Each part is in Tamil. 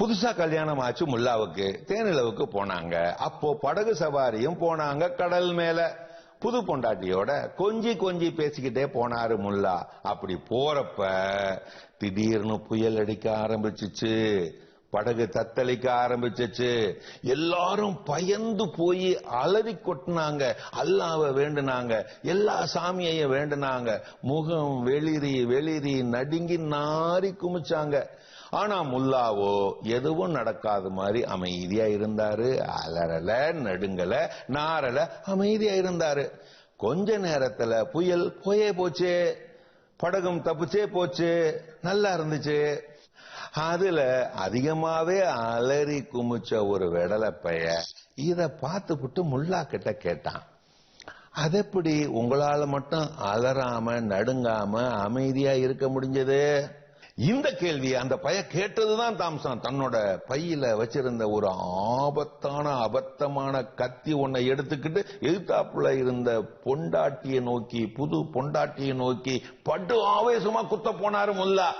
புதுசா கல்யாணம் ஆச்சு முல்லாவுக்கு தேனிலவுக்கு போனாங்க. அப்போ படகு சவாரியும் போனாங்க கடல் மேல. புது பொண்டாட்டியோட கொஞ்சி கொஞ்சி பேசிக்கிட்டே போனாரு முல்லா. அப்படி போறப்ப திடீர்னு புயல் அடிக்க ஆரம்பிச்சிச்சு. படகு தத்தளிக்க ஆரம்பிச்சிச்சு. எல்லாரும் பயந்து போய் அலறி கொட்டினாங்க. அல்லாவ வேண்டுனாங்க. எல்லா சாமியையும் வேண்டுனாங்க. முகம் வெளிரி வெளிரி நடுங்கி நாரி குமிச்சாங்க. ஆனா முல்லாவோ எதுவும் நடக்காத மாதிரி அமைதியா இருந்தாரு. அலறல நடுங்கல நாரல அமைதியா இருந்தாரு. கொஞ்ச நேரத்துல புயல் போயே போச்சு. படகும் தப்பிச்சே போச்சு. நல்லா இருந்துச்சு. அதுல அதிகமாவே அலறி குமிச்ச ஒரு வெடலை பைய இத பார்த்துப்புட்டு முல்லா கிட்ட கேட்டான். அதெப்படி உங்களால மட்டும் அலறாம நடுங்காம அமைதியா இருக்க முடிஞ்சது? இந்த கேள்வி அந்த பைய கேட்டதுதான் தாம்சன். தன்னோட பையில வச்சிருந்த ஒரு ஆபத்தான அபத்தமான கத்தி ஒன்னை எடுத்துக்கிட்டு எதிர்த்தாப்புல இருந்த பொண்டாட்டியை நோக்கி புது பொண்டாட்டியை நோக்கி பட்டு ஆவேசமா குத்த போனாரு முல்லா.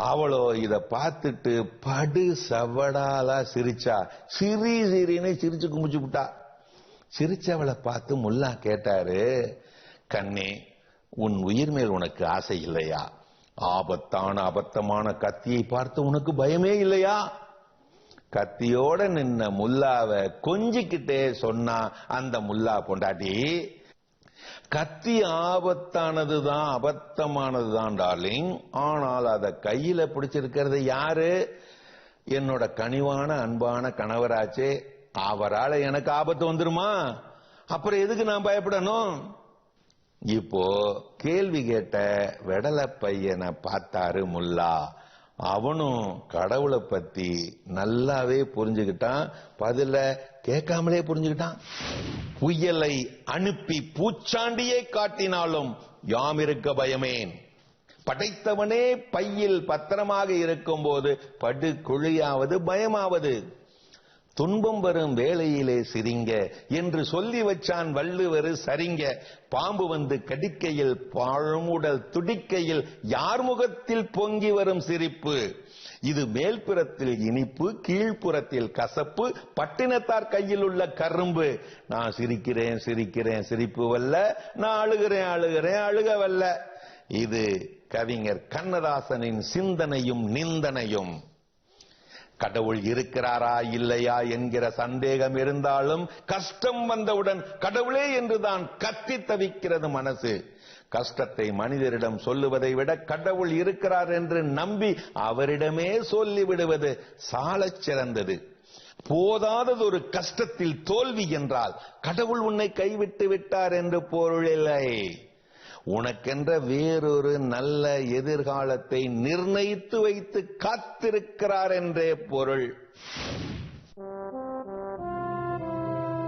அவளோ இத பார்த்துட்டு படு சவடாலா சிரிச்சா. சிரி சிரின்னு சிரிச்சு கும்பிச்சு விட்டா. சிரிச்சவளை பார்த்து முல்லா கேட்டாரு கண்ணே உன் உயிர் மேல் உனக்கு ஆசை இல்லையா? ஆபத்தான அபத்தமான கத்தியை பார்த்து உனக்கு பயமே இல்லையா? கத்தியோட நின்ன முல்லாவை கொஞ்சிக்கிட்டே சொன்னா அந்த முல்லா பொண்டாட்டி கத்தி ஆபத்தானதுதான் அபத்தமானதுதான் டார்லிங் ஆனால் அதை கையில பிடிச்சிருக்கிறது யாரு? என்னோட கனிவான அன்பான கணவராச்சே. அவரால எனக்கு ஆபத்து வந்துருமா? அப்புறம் எதுக்கு நான் பயப்படணும்? இப்போ கேள்வி கேட்ட வெடல பையனை பார்த்தாரு முல்லா. அவனும் கடவுளை பத்தி நல்லாவே புரிஞ்சுக்கிட்டான். பதில கேட்காமலே புரிஞ்சுக்கிட்டான். புயலை அனுப்பி பூச்சாண்டியை காட்டினாலும் யாம் இருக்க பயமேன். படைத்தவனே பையில் பத்திரமாக இருக்கும்போது படு குழியாவது பயமாவது. துன்பம் வரும் வேளையிலே சிரிங்க. என்று சொல்லி வச்சான் வள்ளுவர் சரிங்க. பாம்பு வந்து கடிக்கையில் பாழமுடல் துடிக்கையில் யார் முகத்தில் பொங்கி வரும் சிரிப்பு? இது மேல்புறத்தில் இனிப்பு கீழ்ப்புறத்தில் கசப்பு பட்டினத்தார் கையில் உள்ள கரும்பு. நான் சிரிக்கிறேன் சிரிக்கிறேன் சிரிப்பு வல்ல. நான் அழுகிறேன் அழுகிறேன் அழுக வல்ல. இது கவிஞர் கண்ணதாசனின் சிந்தனையும் நிந்தனையும். கடவுள் இருக்கிறாரா இல்லையா என்கிற சந்தேகம் இருந்தாலும் கஷ்டம் வந்தவுடன் கடவுளே என்றுதான் கத்தி தவிக்கிறது மனசு. கஷ்டத்தை மனிதரிடம் சொல்லுவதை விட கடவுள் இருக்கிறார் என்று நம்பி அவரிடமே சொல்லிவிடுவது சாலச் சிறந்தது. போதாதது ஒரு கஷ்டத்தில் தோல்வி என்றால் கடவுள் உன்னை கைவிட்டு விட்டார் என்று பொருளில்லை உனக்கென்ற வேறொரு நல்ல எதிர்காலத்தை நிர்ணயித்து வைத்து காத்திருக்கிறார் என்றே பொருள்.